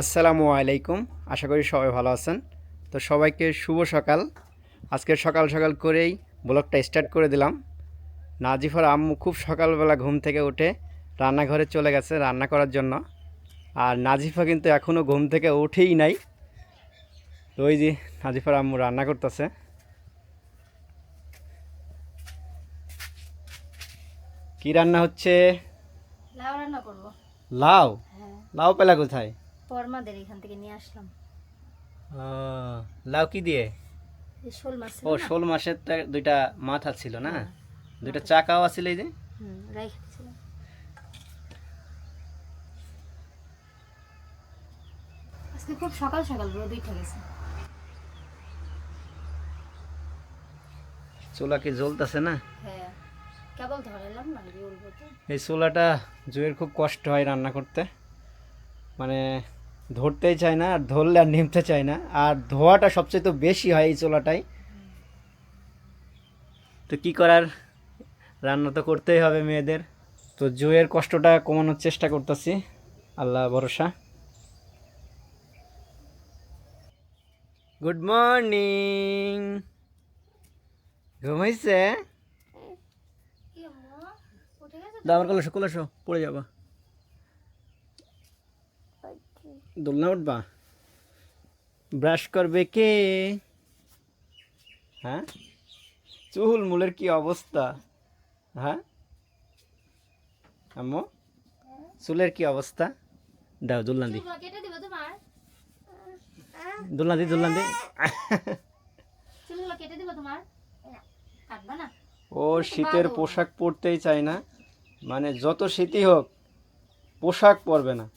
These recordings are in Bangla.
আসসালামু আলাইকুম। আশা করি সবাই ভালো আছেন। তো সবাইকে শুভ সকাল। আজকে সকাল সকাল করেই ব্লগটা স্টার্ট করে দিলাম। নাজিফার আম্মু খুব সকালবেলা ঘুম থেকে উঠে রান্নাঘরে চলে গেছে রান্না করার জন্য। আর নাজিফা কিন্তু এখনও ঘুম থেকে উঠেই নাই। তো ওই যে নাজিফার আম্মু রান্না করতেছে। কি রান্না হচ্ছে? লাউ রান্না করব। লাউ? হ্যাঁ। লাউ পেলা কোথায়? পরমাদের এখান থেকে নিয়ে আসলাম। লাউ কি দিয়ে? শোল মাছ ও? শোল দুইটা মাথা ছিল না? দুইটা চাকাও আছিল এই যে। আজকে খুব সকাল সকাল রোদ উঠে গেছে। চুলা কি জ্বলতেছে না? হ্যাঁ কেবল ধরালাম না এই চুলাটা জুয়ের খুব কষ্ট হয় রান্না করতে। মানে ধরতেই চায় না আর ধরলে আর নিমতে চায় না আর ধোয়াটা সবচেয়ে তো বেশি হয় এই চোলাটাই। তো কি করার? রান্না তো করতেই হবে মেয়েদের। তো জুয়ের কষ্টটা কমানোর চেষ্টা করতেছি আল্লাহ ভরসা। গুড মর্নিং ঘুমাইছে আমার কলাসো কলাসো পড়ে যাবা। দোলনা উঠবা? ব্রাশ করবে কে? হ্যাঁ? চুল মুলের কি অবস্থা? হ্যাঁ? আম্মু চুলের কি অবস্থা? দাও দোলনা দি। দোলনা দি দোলনা দি। ও শীতের পোশাক পরতেই চায় না। মানে যত শীতই হোক পোশাক পরবে না।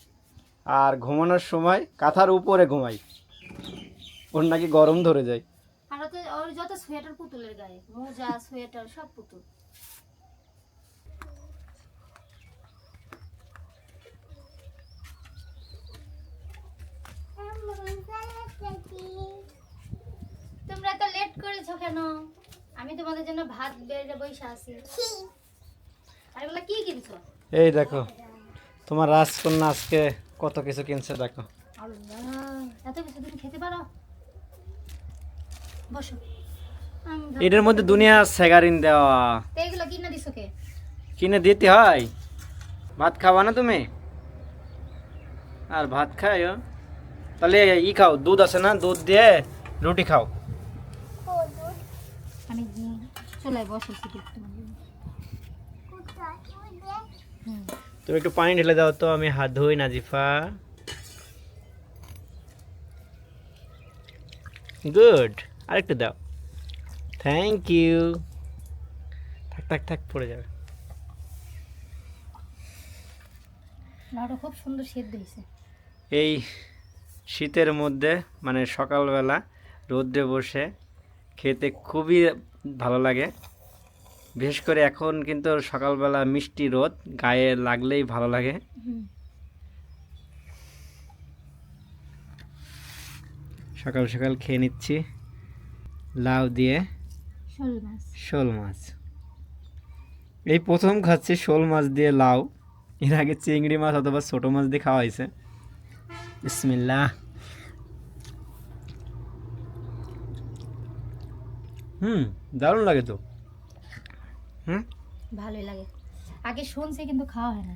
আর ঘুমানোর সময় কাঁথার উপরে ঘুমাই। ওর নাকি গরম ধরে যায়। আর ওর যত সোয়েটার পুতুলের গায়ে মোজা সোয়েটার সব পুতুল। তোমরা তো লেট করেছ কেন? আমি তোমাদের জন্য ভাত বেড়ে বসে আছি। আর এগুলো কি কিনছো? এই দেখো তোমার রাজকন্যা আজকে কত কিছু কিনছে দেখো। আল্লাহ এত কিছু তুমি খেতে পারো? বসো। এটার মধ্যে দুনিয়া সেগারিন দেওয়া। এগুলো কিনে দিছো কে? কিনে দিতে হয়। ভাত খাওয়া না তুমি? আর ভাত খাই তাহলে ই খাও দুধ আছে না? দুধ দিয়ে রুটি খাও। আমি চুলায় বসেছি হুম। তুমি একটু পানি ঢেলে দাও তো আমি হাত ধুই নাজিফা। গুড আরেকটু দাও। থ্যাংক ইউ থাক থাক থাক পড়ে যাবে। খুব সুন্দর সেদ্ধ হয়েছে। এই শীতের মধ্যে মানে সকালবেলা রোদ্রে বসে খেতে খুবই ভালো লাগে। বিশেষ করে এখন কিন্তু সকালবেলা মিষ্টি রোদ গায়ে লাগলেই ভালো লাগে। সকাল সকাল খেয়ে নিচ্ছি। লাউ দিয়ে শোল মাছ। এই প্রথম খাচ্ছি শোল মাছ দিয়ে লাউ। এর আগে চিংড়ি মাছ অথবা ছোটো মাছ দিয়ে খাওয়া হয়েছে। বিসমিল্লাহ। হুম দারুণ লাগে তো। হুম? ভালোই লাগে। আগে শুনছি কিন্তু খাওয়া হয় না।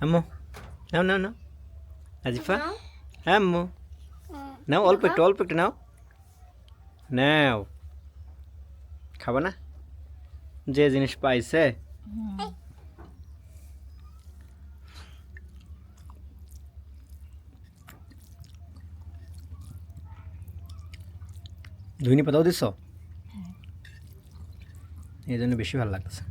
আম্মু নাও নাও নাও। আজিফা হ্যাঁ আম্মু। নাও অল্প একটু অল্প একটু নাও। নাও। খাবা না? যে জিনিস পাইছে। ধুইনি পাতাও দিছ? এই জন্য বেশি ভালো লাগতেছে।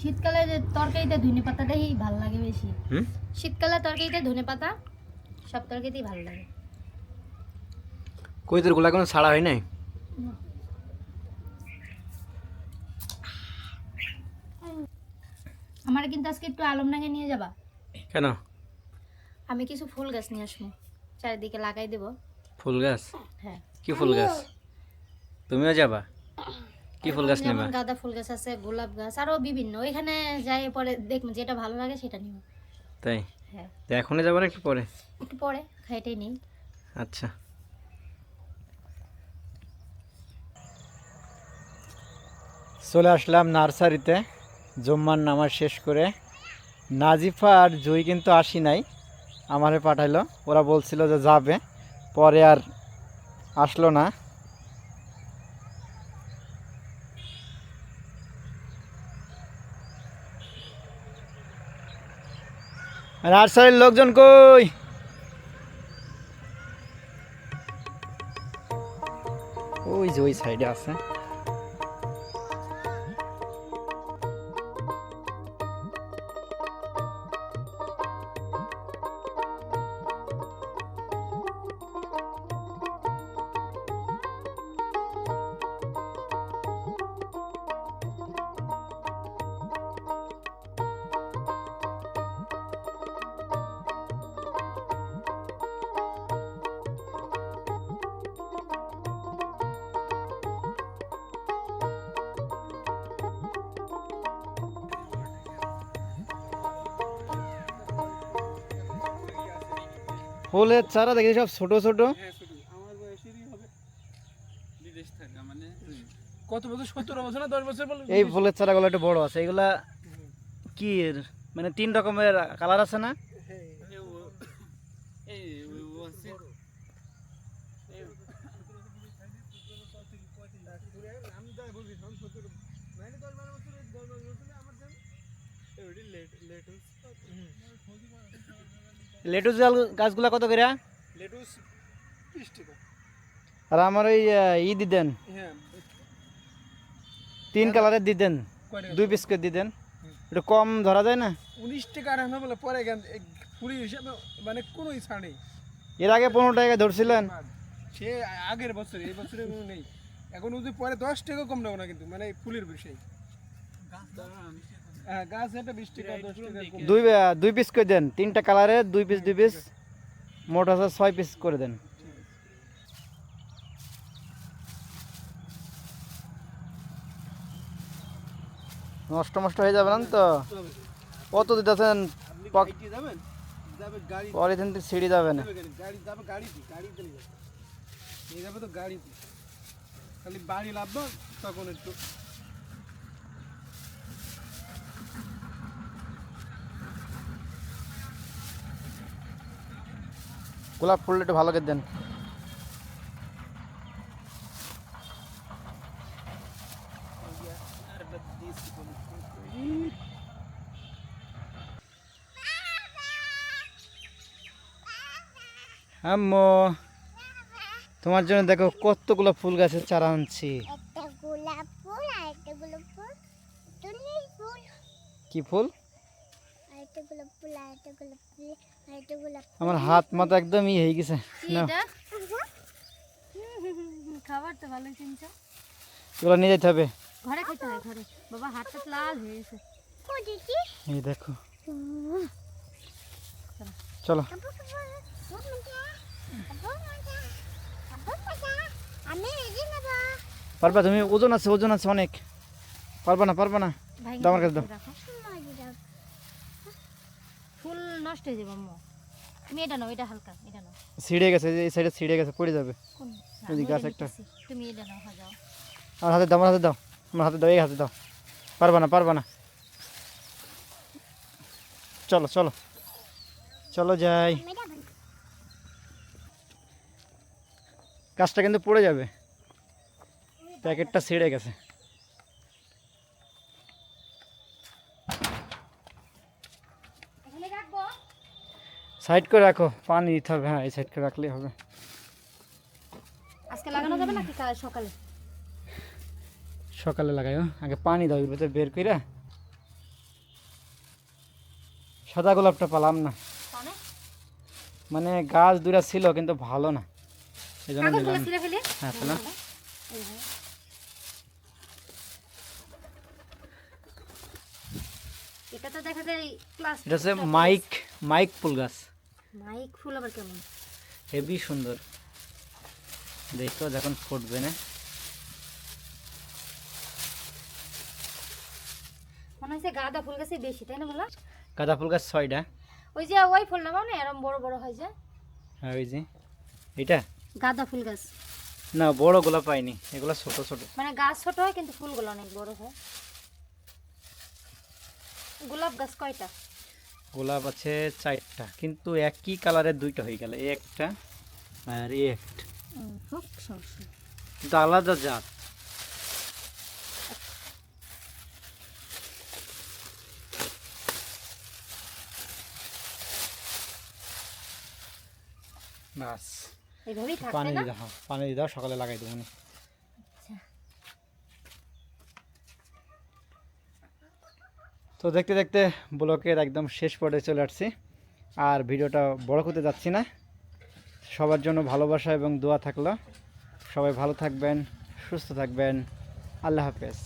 শীতকালে যে তরকারিতে ধনে পাতাটাই ভালো লাগে বেশি। শীতকালে তরকারিতে ধনে পাতা সব তরকারিতেই ভালো লাগে। কই তোরগুলা কোনো ছাড়া হয় নাই? আমার কিন্তু আজকে একটু আলমডাঙ্গে নিয়ে যাবা। কেন? আমি কিছু ফুল গাছ নিয়ে আসব চারিদিকে লাগাই দেব। ফুল গাছ? হ্যাঁ। কি ফুল গাছ? তুমিও যাবা? কি ফুল গাছ নেবা? গাঁদা ফুল গাছ আছে গোলাপ গাছ আরও বিভিন্ন। ওইখানে যাই পরে দেখব যেটা ভালো লাগে সেটা নিব। তাই? হ্যাঁ। তো এখনই যাব না একটু পরে? একটু পরে খাইটাই নেই। আচ্ছা। চলে আসলাম নার্সারিতে জম্মার নামাজ শেষ করে। নাজিফা আর জুই কিন্তু আসি নাই আমারে পাঠাইলো। ওরা বলছিল যে যাবে পরে আর আসলো না। নার্সারির লোকজন কই? ওই যে ওই সাইডে আছে। ফুলের চারা দেখি সব ছোট ছোট। কত বছর সতেরো বছর না দশ বছর এই ফুলের চারাগুলো একটু বড় আছে এগুলা কি এর? মানে তিন রকমের কালার আছে না? লেটুস গাছগুলা কত করে? লেটুস বিশ টাকা। আর আমার ওই ই দিতেন। হ্যাঁ। তিন কালারের দিতেন। দুই পিস করে দিতেন। একটু কম ধরা যায় না? উনিশ টাকা আর আমরা বলে পরে গেন পুরি হিসাবে মানে কোনো ইচ্ছা নেই। এর আগে পনেরো টাকা ধরছিলেন? সে আগের বছর এই বছরে কোনো নেই। এখন যদি পরে দশ টাকা কম নেব না কিন্তু মানে ফুলের বিষয়। হ্যাঁ দুই দুই পিস করে দেন। তিনটা কালারের দুই পিস দুই পিস মোট আছে ছয় পিস করে দেন। নষ্ট নষ্ট হয়ে যাবে না তো? কত দিতেছেন? গাড়ি পরে সিঁড়ি যাবে না। গাড়ি গাড়ি তো গাড়িতে। খালি বাড়ি লাভবো তখন একটু গোলাপ ফুলটা একটু ভালো করে দেন। আম্মু তোমার জন্য দেখো কতগুলো ফুল গাছের চারা আনছি। একটা গোলাপ ফুল আর একটা গোলাপ ফুল। কি ফুল? আমার হাত মাথা একদম ই হয়ে গেছে কি না এটা খাবার তো ভালো চিনছো এগুলো নিয়ে যেতে হবে ঘরে খেতে হয় ঘরে বাবা হাতটা লাল হয়ে গেছে ফুল দিচ্ছি এই দেখো চলো আমি রেডি নেব পারবা তুমি ওজন আছে ওজন আছে অনেক পারবা না পারবা না ভাই দাও আমার কাছে দাও। রাখো ফুল নষ্ট হয়ে যাবে আম্মু। তুমি এটা নাও এটা হালকা এটা নাও। ছিঁড়ে গেছে এই সাইডে ছিঁড়ে গেছে পড়ে যাবে। কোন? গাছ একটা। তুমি এটা নাও হ্যাঁ যাও। আমার হাতে দাও আমার হাতে দাও আমার হাতে দাও এই হাতে দাও। পারবা না পারবা না। চলো চলো। চলো যাই। গাছটা কিন্তু পড়ে যাবে। প্যাকেটটা ছিঁড়ে গেছে এখানে রাখব সাইড করে রাখো। পানি দিতে হবে হ্যাঁ এই সাইড করে রাখলেই হবে। আজকে লাগানো যাবে নাকি কাল সকালে? সকালে লাগাইও। আগে পানি দাও এর ভিতরে বের কইরা। সাদা গোলাপটা পালাম না। মানে গাছ দুটা ছিল কিন্তু ভালো না। এই জন্য ফেলে? হ্যাঁ পেলাম। এটা তো দেখা যায় ক্লাস এটা হচ্ছে মাইক মাইক ফুল গাছ। মাইক ফুল আবার কেমন? হেভি সুন্দর। দেখো যখন ফুটবে না। হয়েছে গাঁদা ফুল গাছে বেশি তাই না বলা? গাঁদা ফুল গাছ ছয়টা। ওই যে ওই ফুলটা মানে এরকম বড় বড় হয় যে। হ্যাঁ ওই যে। এটা? গাঁদা ফুল গাছ। না বড় গোলাপ পাইনি। এগুলো ছোট ছোট। মানে গাছ ছোট হয় কিন্তু ফুলগুলো অনেক বড় হয়। গোলাপ গাছ কয়টা? গোলাপ আছে চারটা কিন্তু একই কালারের দুইটা হয়ে গেল একটা আর এই একটা। কিন্তু আলাদা জাত। বাস। পানি না? দিয়ে দাও পানি দিয়ে দাও সকালে লাগাই দেবো নি। আচ্ছা। তো দেখতে দেখতে ব্লকের একদম শেষ পর্যায়ে চলে আসছি। আর ভিডিওটা বড় করতে যাচ্ছি না। সবার জন্য ভালোবাসা এবং দোয়া থাকল। সবাই ভালো থাকবেন, সুস্থ থাকবেন। আল্লাহ হাফেজ।